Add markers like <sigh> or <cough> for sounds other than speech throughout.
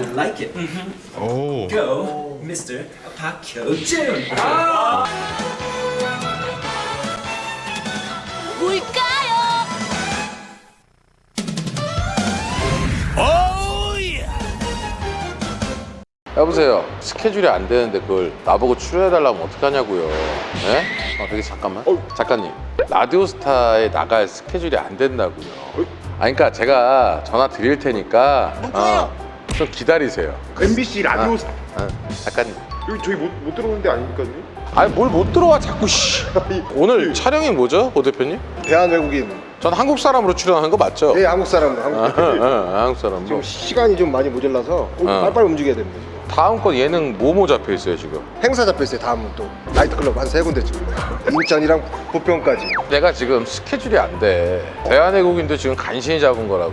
I like it. 오. Go, Mr. 박효준. 뭘까요? 여보세요. 스케줄이 안 되는데 그걸 나보고 출연해달라면 어떡하냐고요. 예? 아, 되게 잠깐만. 작가님, 라디오스타에 나갈 스케줄이 안 된다고요. 아, 그러니까 제가 전화 드릴 테니까 어, 좀 기다리세요. MBC 라디오 사- 어, 작가님. 여기 저희 못, 못 들어오는 데 아닙니까? 아니 뭘 못 들어와 자꾸 씨. <laughs> 오늘 촬영이 뭐죠, 오 대표님? 대한 외국인 전 한국 사람으로 출연하는 거 맞죠? 네 한국 사람 한국 어, 어, 한국 사람. 지금 뭐. 시간이 좀 많이 모자라서 어, 어. 빨리빨리 움직여야 됩니다 지금 다음 건 예능 뭐뭐 잡혀 있어요 지금? 행사 잡혀 있어요 다음은 또 나이트클럽 한 세 군데 지금 인천이랑 부평까지 내가 지금 스케줄이 안 돼. 대한외국인도 지금 간신히 잡은 거라고.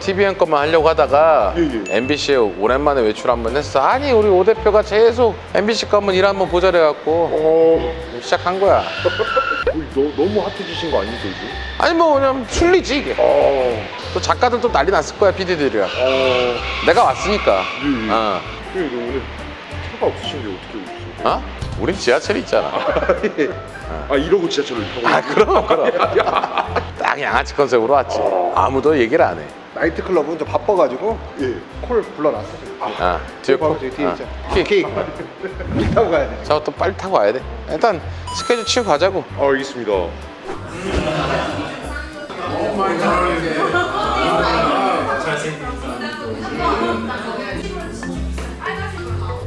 TVN 것만 하려고 하다가 예, 예. MBC에 오랜만에 외출 한번 했어. 아니 우리 오 대표가 계속 MBC 거 한번 일 한번 보자 그래갖고 어, 시작한 거야. <laughs> 너, 너무 핫해지신 거 아닙니까 이제? 아니 뭐 그냥 순리지 이게. 어, 또 작가들도 난리 났을 거야 PD들이랑. 어, 내가 왔으니까. 예, 예. 어. 형님 오늘 차가 없으신데 어떻게 오셨어요? 어? 우린 지하철이 있잖아. <laughs> 아 이러고 지하철을 타고 아 그럼 그럼. <laughs> 딱 양아치 컨셉으로 왔지. 아무도 얘기를 안 해. 나이트클럽은 좀 바빠가지고 예. 콜 불러놨어 지금 아 뒤에 바로 코. 저기 뒤에 아. 있죠 키. 케이크 이 타고 가야 돼 저또 빨리 타고 와야 돼. 일단 스케줄 치고 가자고. 아, 알겠습니다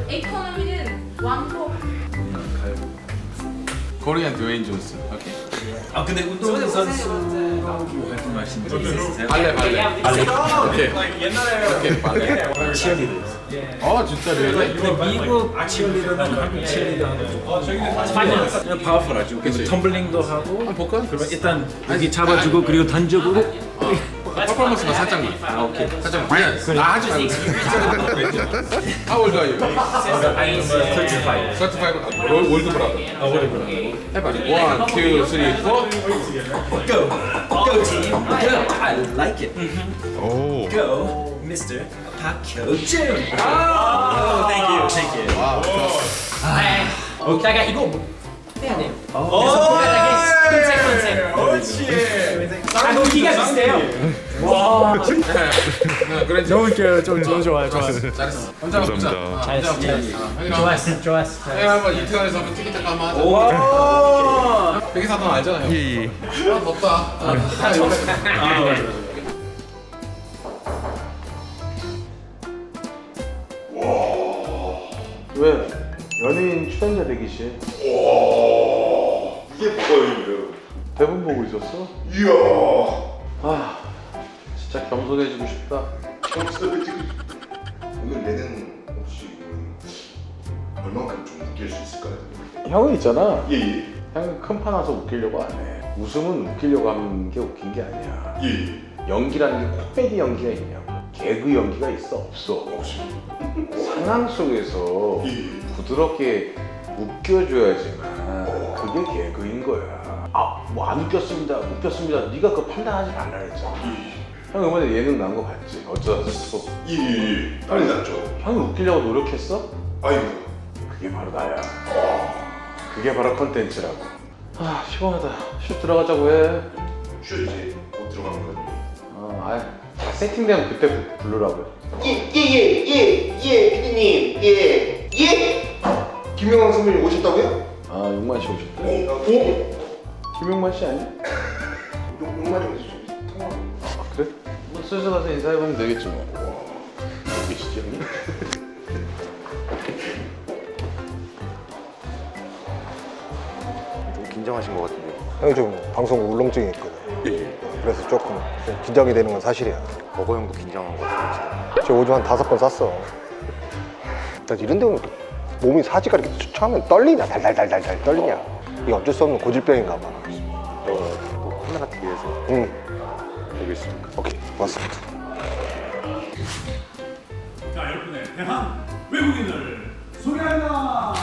에코노미는 왕복 코리안 드웨인 존슨. 오케이. 아 근데 운동 선수 있으세요? 발레 발레. 발레. 오케이. 오케이 발레. 치어리더. 어 진짜 레래? 근데 미국 치어리더는 한국 치어리더하고 좀 파워풀하죠. 그래서 텀블링도 하고. 볼까? 그러면 일단 여기 잡아주고 그리고 던져보고. 퍼포먼스만 살짝만. 아 오케이. 살짝 그냥 나 하지 말고. How old are you? I'm 35. 35. 월- 월드 브라더. 아 오래구나. 해봐. One, two, three, four. Go, go team. Go. I like it. 오. Go, Mr. 박효준. 아, thank you, thank you. 이따가 이거 뭐 해야 돼요. 그래서 보관하게 컨셉 컨셉. 그렇지. 아, 여기가 비슷해요. 그래. 너무 웃겨요. 좀, 좀 좋아요. 좋아요. 잘했어. 혼자. 감사합니다. 잘했어, 잘했어. 좋았어, 좋았어. 형이 한번 이태원에서 한번 한번 하자. 와. 백이사돈 알잖아요. 예, 예. 아, 덥다. 아, 아 맞아. 왜? 연예인 출연자 대기실 이게 뭐예요? 대본 보고 있었어? 이야. 아, 진짜 겸손해지고 싶다. 오늘 예능 혹시 얼만큼 좀 웃길 수 있을까요? 형은 있잖아. 예, 예. 형은 큰 판 와서 웃기려고 안 해. 웃음은 웃기려고 하는 게 웃긴 게 아니야. 예, 예. 연기라는 게 코미디 연기가 있냐고. 개그 연기가 있어 없어. 없습니다. 상황 속에서 예. 부드럽게 웃겨줘야지만 그게 개그인 거야. 아, 뭐 안 웃겼습니다. 웃겼습니다. 네가 그거 판단하지 말라 그랬잖아. 형 이번에 예능 나온 거 봤지? 어쩌다 또 예, 예, 예. 빨리 났죠. 형이 웃기려고 노력했어? 아이고. 그게 바로 나야. 그게 바로 컨텐츠라고. 아 시원하다. 슛 들어가자고 해. 이제 못 들어가는 거예요. 어, 아다 세팅되면 그때 부- 부르라고. 예예예예예 피디님 예 예? 김영환 선배님 오셨다고요? 아 용만 씨 오셨다. 오? 김용만 씨 아니야? 통화 아 그래? 뭐 슬슬 가서 인사해보면 되겠지 뭐. 여기 계시지 형님? 좀 긴장하신 것 같은데. 형이 좀 방송 울렁증이 있거든. 그래서 조금 좀 긴장이 되는 건 사실이야. 버거 형도 긴장한 것 같아 저 오줌 한 다섯 번 쌌어. 나 이런 데 오면 몸이 사지가 이렇게 처음엔 떨리냐? 달달달달달 떨리냐? 이게 어쩔 수 없는 고질병인가 봐. 뭐 카메라 TV에서. 응 보겠습니다. 오케이 고맙습니다 자, 여러분의 대한 외국인을 소개한다!